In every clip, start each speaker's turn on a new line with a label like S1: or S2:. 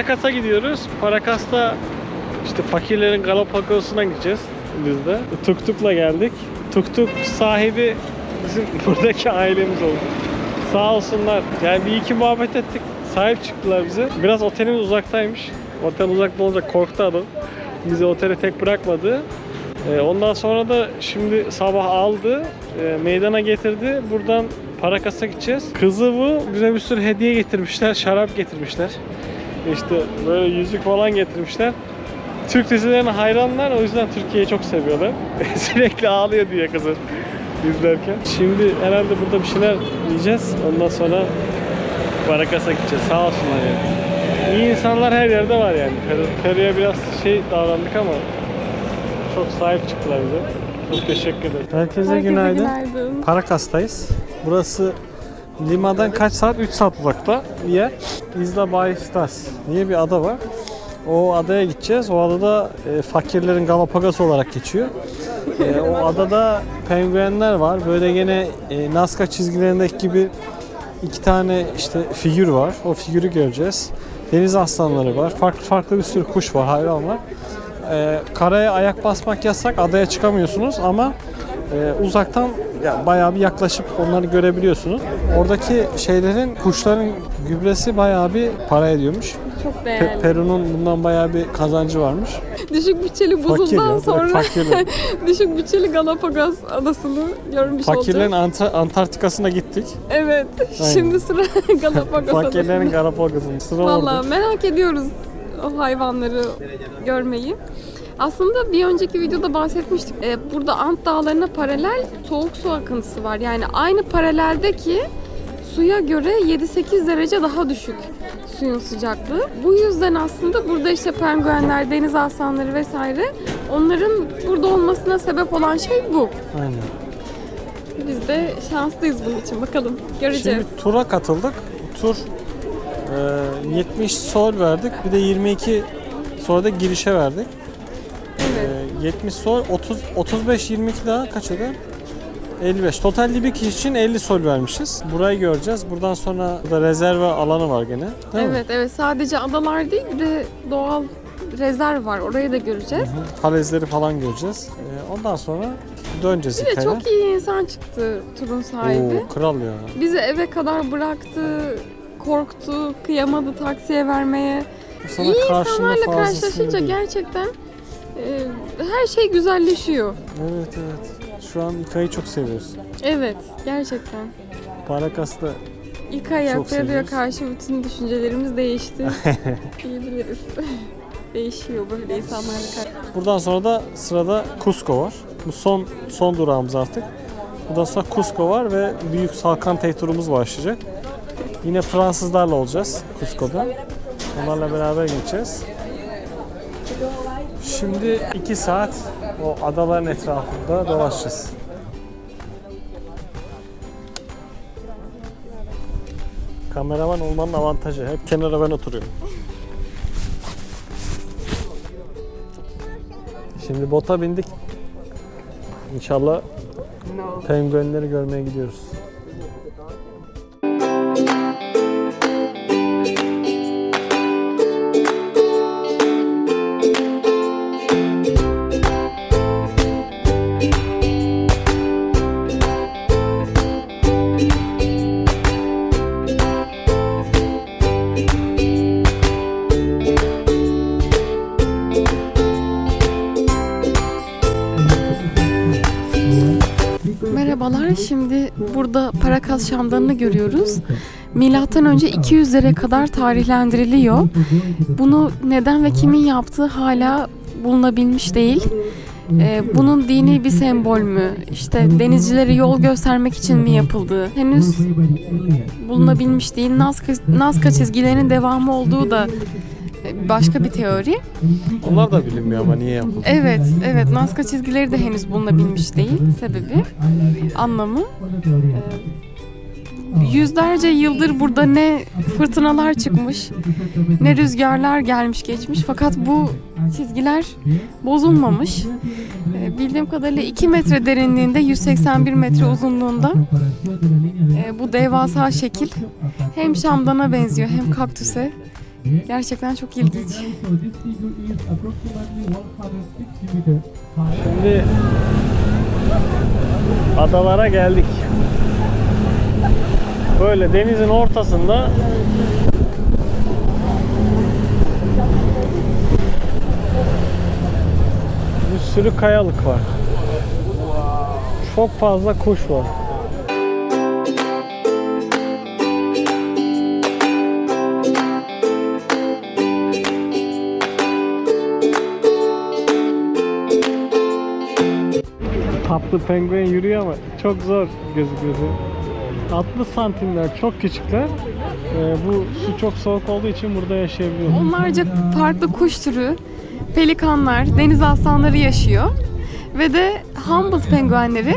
S1: Parakas'a gidiyoruz. Parakas'ta işte fakirlerin Galapagos'una gideceğiz biz de. Tuktuk'la geldik. Tuktuk sahibi bizim buradaki ailemiz oldu. Sağ olsunlar. Yani bir iki muhabbet ettik. Sahip çıktılar bize. Biraz otelimiz uzaktaymış. Otel uzakta olunca korktu adam. Bizi otele tek bırakmadı. Ee, ondan sonra da şimdi sabah aldı, e, meydana getirdi. Buradan Parakas'a gideceğiz. Kızı bu bize bir sürü hediye getirmişler, şarap getirmişler. İşte böyle yüzük falan getirmişler. Türk dizilerine hayranlar o yüzden Türkiye'yi çok seviyorlar. Sürekli ağlıyor diye kızı izlerken. Şimdi herhalde burada bir şeyler yiyeceğiz. Ondan sonra Parakas'a gideceğiz. Sağ olsunlar yani. İyi insanlar her yerde var yani. Peru, Peru'ya biraz şey davrandık ama çok sahip çıktılar bize. Çok teşekkür ederim. Herkese, günaydın.
S2: günaydın.
S1: Parakas'tayız. Burası limadan kaç saat? 3 saat uzakta bir yer. Isla Baistas diye bir ada var. O adaya gideceğiz. O adada e, fakirlerin Galapagos olarak geçiyor. E, o adada penguenler var. Böyle gene e, Nazca çizgilerindeki gibi iki tane işte figür var. O figürü göreceğiz. Deniz aslanları var. Farklı farklı bir sürü kuş var, hayvan var. E, karaya ayak basmak yasak. Adaya çıkamıyorsunuz ama e, uzaktan ya bayağı bir yaklaşıp onları görebiliyorsunuz. Oradaki şeylerin, kuşların gübresi bayağı bir para ediyormuş.
S2: Çok
S1: Pe-
S2: değerli.
S1: Peru'nun bundan bayağı bir kazancı varmış.
S2: düşük bütçeli buzuldan
S1: ya,
S2: sonra düşük bütçeli Galapagos adasını görmüş
S1: Fakirlerin
S2: olacağız.
S1: Anta- Antarktikası'na gittik.
S2: Evet.
S1: Aynen.
S2: Şimdi sıra Galapagos
S1: Fakirlerin
S2: adasında.
S1: Galapagos'un sıra
S2: Valla
S1: orada.
S2: merak ediyoruz o hayvanları görmeyi. Aslında bir önceki videoda bahsetmiştik. Ee, burada Ant Dağları'na paralel soğuk su akıntısı var. Yani aynı paraleldeki suya göre 7-8 derece daha düşük suyun sıcaklığı. Bu yüzden aslında burada işte penguenler, deniz aslanları vesaire onların burada olmasına sebep olan şey bu.
S1: Aynen.
S2: Biz de şanslıyız bunun için. Bakalım göreceğiz.
S1: Şimdi tura katıldık. Tur e, 70 sol verdik. Bir de 22 sonra da girişe verdik.
S2: Evet.
S1: E, 70 sol 30 35 22 daha kaç eder? 55. Totalde bir kişi için 50 sol vermişiz. Burayı göreceğiz. Buradan sonra burada rezerve alanı var gene. Değil mi?
S2: Evet evet sadece adalar değil bir de doğal rezerv var. Orayı da göreceğiz.
S1: Hı, Falezleri falan göreceğiz. E, ondan sonra döneceğiz
S2: Bir de çok iyi insan çıktı turun sahibi.
S1: Oo, kral ya.
S2: Bizi eve kadar bıraktı, korktu, kıyamadı taksiye vermeye.
S1: Sana
S2: iyi insanlarla karşılaşınca gerçekten e, her şey güzelleşiyor.
S1: Evet evet. Şu an İK'yı çok seviyoruz.
S2: Evet gerçekten.
S1: Parakas'ta
S2: İlkay
S1: Çok seviyoruz.
S2: karşı bütün düşüncelerimiz değişti. Diyebiliriz. Değişiyor böyle insanlarla karşı.
S1: Buradan sonra da sırada Cusco var. Bu son son durağımız artık. Buradan sonra Cusco var ve büyük Salkantay turumuz başlayacak. Yine Fransızlarla olacağız Cusco'da. Onlarla beraber gideceğiz. Şimdi 2 saat o adaların etrafında dolaşacağız. Kameraman olmanın avantajı. Hep kenara ben oturuyorum. Şimdi bota bindik. İnşallah penguenleri görmeye gidiyoruz.
S2: Merhabalar. Şimdi burada Parakas Şamdanı'nı görüyoruz. Milattan önce 200'lere kadar tarihlendiriliyor. Bunu neden ve kimin yaptığı hala bulunabilmiş değil. Ee, bunun dini bir sembol mü? İşte denizcilere yol göstermek için mi yapıldığı? Henüz bulunabilmiş değil. Nazca, Nazca çizgilerinin devamı olduğu da başka bir teori.
S1: Onlar da bilinmiyor ama niye yapıldı.
S2: Evet, evet. Nazca çizgileri de henüz bulunabilmiş değil. Sebebi, anlamı. Ee, Yüzlerce yıldır burada ne fırtınalar çıkmış, ne rüzgarlar gelmiş geçmiş. Fakat bu çizgiler bozulmamış. Ee, Bildiğim kadarıyla 2 metre derinliğinde, 181 metre uzunluğunda e, bu devasa şekil hem şamdana benziyor hem kaktüse Gerçekten çok ilginç.
S3: So this figure is approximately 160 meter high.
S1: Şimdi adalara geldik. Böyle denizin ortasında bir sürü kayalık var. Çok fazla kuş var. Tatlı penguen yürüyor ama çok zor gözüküyor. 60 santimler çok küçükler. Ee, bu su çok soğuk olduğu için burada yaşayabiliyor.
S2: Onlarca farklı kuş türü, pelikanlar, deniz aslanları yaşıyor. Ve de Humboldt penguenleri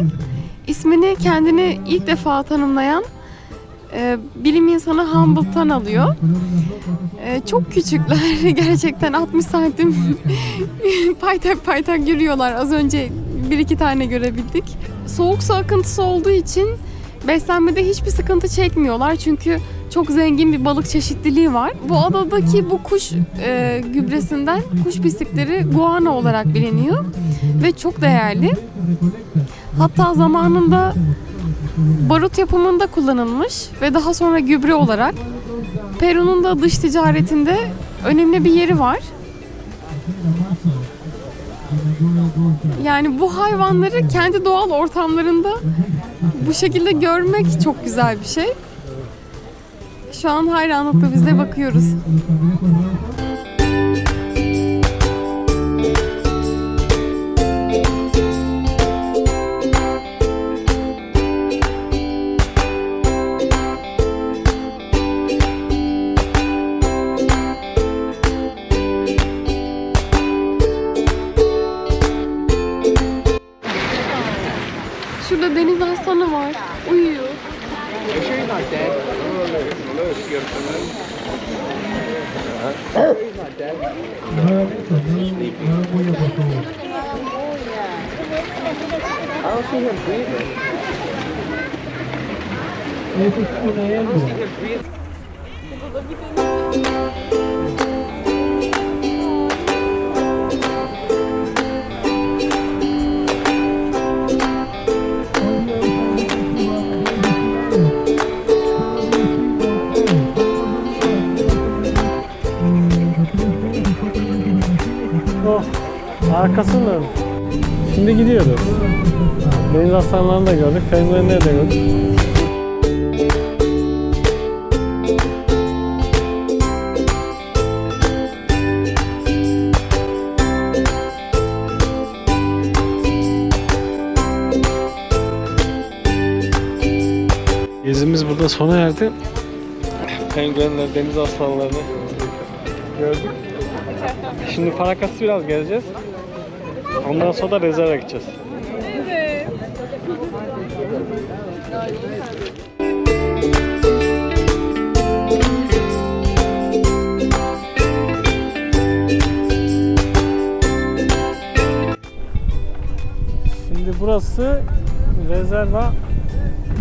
S2: ismini kendini ilk defa tanımlayan e, bilim insanı Humboldt'tan alıyor. E, çok küçükler. Gerçekten 60 santim paytak paytak yürüyorlar. Az önce bir iki tane görebildik. Soğuk su akıntısı olduğu için beslenmede hiçbir sıkıntı çekmiyorlar. Çünkü çok zengin bir balık çeşitliliği var. Bu adadaki bu kuş e, gübresinden kuş pislikleri guano olarak biliniyor ve çok değerli. Hatta zamanında barut yapımında kullanılmış ve daha sonra gübre olarak Peru'nun da dış ticaretinde önemli bir yeri var. Yani bu hayvanları kendi doğal ortamlarında bu şekilde görmek çok güzel bir şey. Şu an hayranlıkla biz de bakıyoruz. Şurada deniz aslanı var. Uyuyor.
S1: Oh, da gördük, penguenleri de gördük. Gezimiz burada sona erdi. Penguenler, deniz aslanlarını gördük. Şimdi Parakas'ı biraz gezeceğiz. Ondan sonra da rezerve gideceğiz. Şimdi burası Rezerva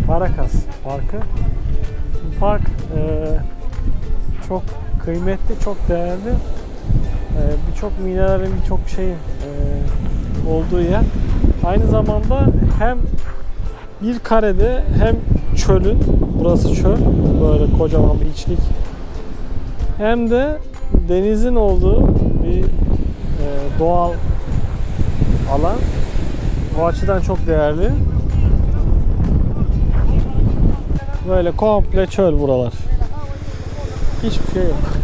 S1: Parakas Parkı. Bu park eee, çok kıymetli, çok değerli. Ee, birçok mineralin birçok şeyin e, olduğu yer. Aynı zamanda hem bir karede hem çölün, burası çöl, böyle kocaman bir içlik. Hem de denizin olduğu bir e, doğal alan. O açıdan çok değerli. Böyle komple çöl buralar. Hiçbir şey yok.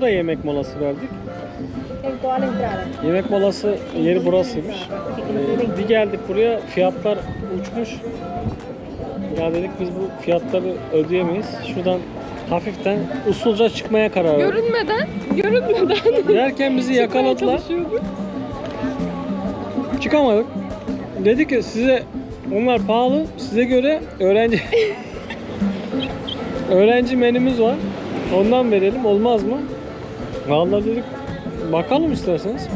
S1: Burada yemek molası verdik. Yemek molası yeri burasıymış. Ee, bir geldik buraya fiyatlar uçmuş. Ya dedik biz bu fiyatları ödeyemeyiz. Şuradan hafiften usulca çıkmaya karar verdik.
S2: Görünmeden, görünmeden
S1: Derken bizi yakaladılar. Çıkamadık. Dedi ki size onlar pahalı. Size göre öğrenci öğrenci menümüz var. Ondan verelim olmaz mı? Vallahi dedik bakalım isterseniz.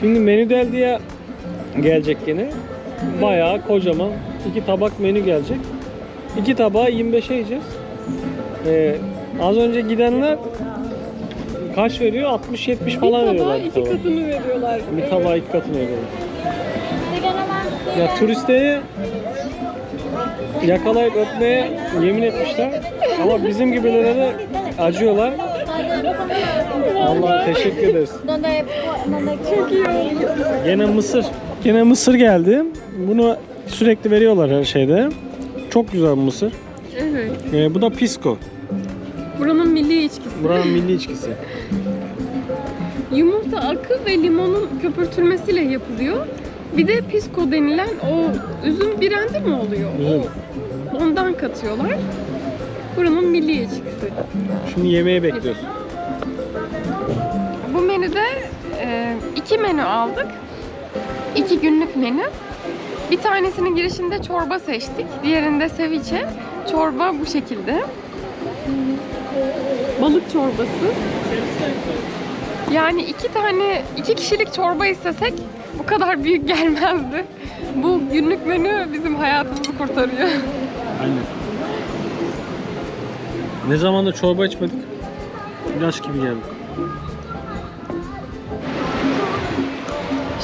S1: Şimdi menü del diye gelecek gene. Bayağı kocaman iki tabak menü gelecek. İki tabağı 25'e yiyeceğiz. Ee, az önce gidenler kaç veriyor? 60-70 falan veriyorlar. bir tabağa.
S2: katını veriyorlar.
S1: Bir tabağa iki katını veriyorlar. Ya turistleri yakalayıp öpmeye yemin etmişler. Ama bizim gibilere de acıyorlar. Allah teşekkür ederiz.
S4: Çok iyi
S1: Gene mısır. Gene mısır geldi. Bunu sürekli veriyorlar her şeyde. Çok güzel mısır.
S2: Evet.
S1: Ee, bu da pisco.
S2: Buranın milli içkisi.
S1: Buranın milli içkisi.
S2: Yumurta akı ve limonun köpürtülmesiyle yapılıyor. Bir de pisco denilen o üzüm birendi mi oluyor?
S1: Üzüm.
S2: O, ondan katıyorlar. Buranın milli içkisi.
S1: Şimdi yemeği bekliyoruz.
S2: Bu menüde e, iki menü aldık. İki günlük menü. Bir tanesinin girişinde çorba seçtik. Diğerinde ceviche. Çorba bu şekilde. Balık çorbası. Yani iki tane, iki kişilik çorba istesek bu kadar büyük gelmezdi. Bu günlük menü bizim hayatımızı kurtarıyor.
S1: Aynen. Ne zamandır çorba içmedik. İlaç gibi geldi.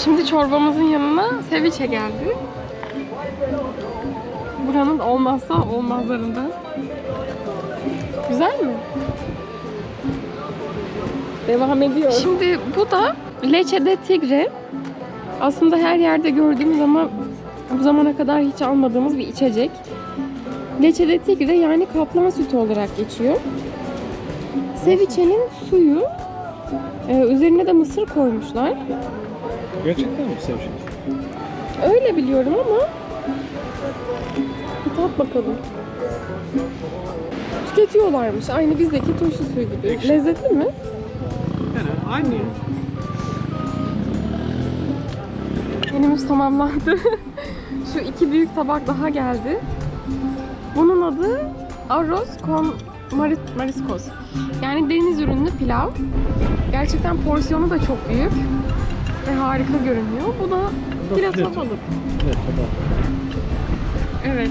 S2: Şimdi çorbamızın yanına ceviche geldi. Buranın olmazsa olmazlarından. Güzel mi? Devam ediyor. Şimdi bu da leche de tigre. Aslında her yerde gördüğümüz ama bu zamana kadar hiç almadığımız bir içecek. Leche de tigre yani kaplan sütü olarak geçiyor. Ceviche'nin suyu. Ee, üzerine de mısır koymuşlar.
S1: Gerçekten mi sevşin?
S2: Öyle biliyorum ama bir tat bakalım. Tüketiyorlarmış. Aynı bizdeki turşu suyu gibi. Lezzetli mi?
S1: Yani aynı.
S2: Menümüz tamamlandı. Şu iki büyük tabak daha geldi. Bunun adı arroz con marit- mariscos. Yani deniz ürünlü pilav. Gerçekten porsiyonu da çok büyük. Ve harika görünüyor. Bu da fileto. balık. Evet.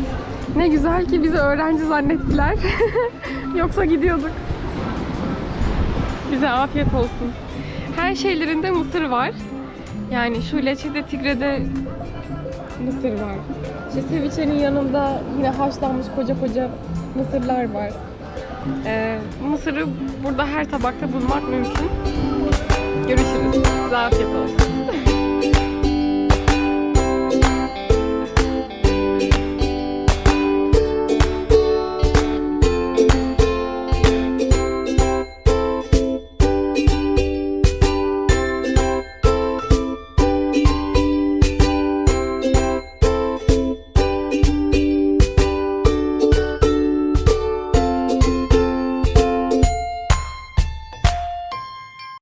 S2: Ne güzel ki bizi öğrenci zannettiler. Yoksa gidiyorduk. Bize afiyet olsun. Her şeylerinde mısır var. Yani şu leçede tigrede mısır var. İşte ceviche'nin yanında yine haşlanmış koca koca mısırlar var. Ee, mısırı burada her tabakta bulmak mümkün. Görüşürüz. Size afiyet olsun.